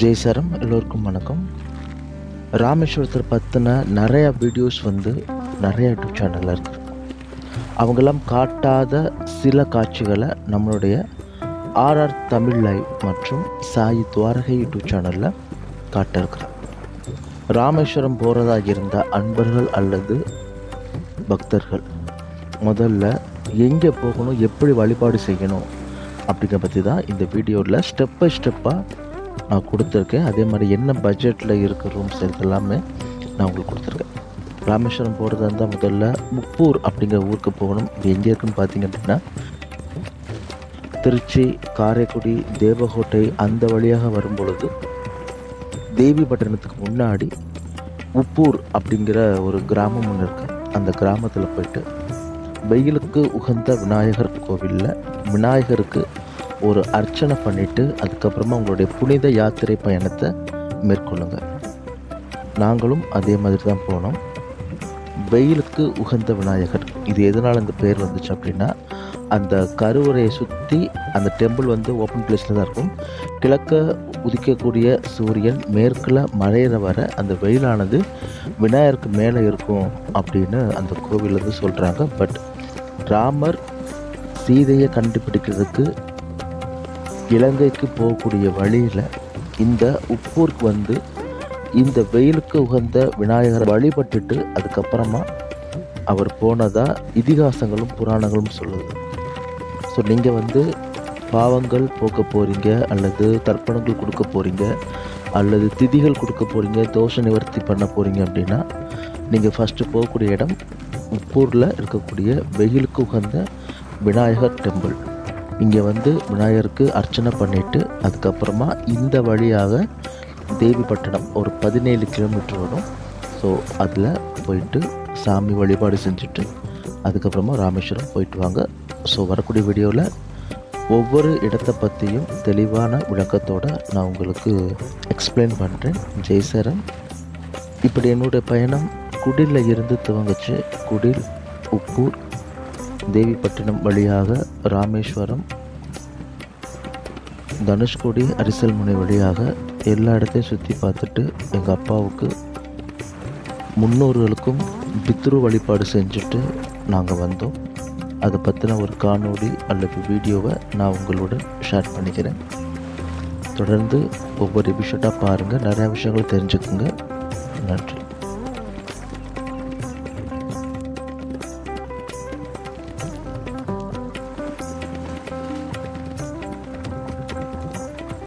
ஜெய்சரம் எல்லோருக்கும் வணக்கம். ராமேஸ்வரத்தை பற்றின நிறைய வீடியோஸ் வந்து நிறைய யூடியூப் சேனலில் இருக்குது அவங்கெல்லாம் காட்டாத சில காட்சிகளை நம்மளுடைய ஆர்ஆர் தமிழ் லைவ் மற்றும் சாயி துவாரகை யூடியூப் சேனலில் காட்ட இருக்கிறார் ராமேஸ்வரம் போகிறதா இருந்த அன்பர்கள் அல்லது பக்தர்கள் முதல்ல எங்கே போகணும் எப்படி வழிபாடு செய்யணும் அப்படிங்கிற பற்றி தான் இந்த வீடியோவில் ஸ்டெப் பை ஸ்டெப்பாக நான் கொடுத்துருக்கேன். அதே மாதிரி என்ன பட்ஜெட்டில் இருக்க ரூம்ஸ் எல்லாமே நான் உங்களுக்கு கொடுத்துருக்கேன். ராமேஸ்வரம் போகிறதா இருந்தால் முதல்ல முப்பூர் அப்படிங்கிற ஊருக்கு போகணும். இது எங்கே இருக்குன்னு பார்த்தீங்க அப்படின்னா திருச்சி காரைக்குடி தேவகோட்டை அந்த வழியாக வரும் பொழுது தேவிப்பட்டினத்துக்கு முன்னாடி உப்பூர் அப்படிங்கிற ஒரு கிராமம் ஒன்று இருக்கு. அந்த கிராமத்தில் போயிட்டு வெயிலுக்கு உகந்த விநாயகர் கோவிலில் விநாயகருக்கு ஒரு அர்ச்சனை பண்ணிவிட்டு அதுக்கப்புறமா உங்களுடைய புனித யாத்திரை பயணத்தை மேற்கொள்ளுங்க. நாங்களும் அதே மாதிரி தான் போனோம். வெயிலுக்கு உகந்த விநாயகர். இது எதனால் இந்த பேர் வந்துச்சு அப்படின்னா அந்த கருவறையை சுற்றி அந்த டெம்பிள் வந்து ஓப்பன் பிளேஸில் தான் இருக்கும். கிழக்க உதிக்கக்கூடிய சூரியன் மேற்கில் மழையிற வர அந்த வெயிலானது விநாயகருக்கு மேலே இருக்கும் அப்படின்னு அந்த கோவிலேருந்து வந்து சொல்கிறாங்க பட் ராமர் சீதையை கண்டுபிடிக்கிறதுக்கு இலங்கைக்கு போகக்கூடிய வழியில் இந்த உப்பூருக்கு வந்து இந்த வெயிலுக்கு உகந்த விநாயகரை வழிபட்டுட்டு அதுக்கப்புறமா அவர் போனதாக இதிகாசங்களும் புராணங்களும் சொல்லுது. ஸோ நீங்கள் வந்து பாவங்கள் போக்க போகிறீங்க அல்லது தர்ப்பணங்கள் கொடுக்க போகிறீங்க அல்லது திதிகள் கொடுக்க போகிறீங்க தோஷ நிவர்த்தி பண்ண போகிறீங்க அப்படின்னா நீங்கள் ஃபஸ்ட்டு போகக்கூடிய இடம் உப்பூரில் இருக்கக்கூடிய வெயிலுக்கு உகந்த விநாயகர் டெம்பிள் இங்கே வந்து விநாயகருக்கு அர்ச்சனை பண்ணிவிட்டு அதுக்கப்புறமா இந்த வழியாக தேவிப்பட்டினம் ஒரு பதினேழு கிலோமீட்டர் வரும். ஸோ அதில் போயிட்டு சாமி வழிபாடு செஞ்சுட்டு அதுக்கப்புறமா ராமேஸ்வரம் போயிட்டு வாங்க. ஸோ வரக்கூடிய வீடியோவில் ஒவ்வொரு இடத்தை பற்றியும் தெளிவான விளக்கத்தோடு நான் உங்களுக்கு எக்ஸ்பிளைன் பண்ணுறேன் ஜெய்சரன் இப்படி என்னுடைய பயணம் குடிலில் இருந்து துவங்குச்சு. குடில் உப்பூர் தேவிப்பட்டினம் வழியாக ராமேஸ்வரம் தனுஷ்கோடி அரிசல்முனை வழியாக எல்லா இடத்தையும் சுற்றி பார்த்துட்டு எங்கள் அப்பாவுக்கு முன்னோர்களுக்கும் பித்ரு வழிபாடு செஞ்சுட்டு நாங்கள் வந்தோம். அதை பற்றின ஒரு காணொளி அல்லது வீடியோவை நான் உங்களுடன் ஷேர் பண்ணிக்கிறேன். தொடர்ந்து ஒவ்வொரு எபிசோடாக பாருங்கள் நிறையா விஷயங்கள் தெரிஞ்சுக்குங்க. நன்றி.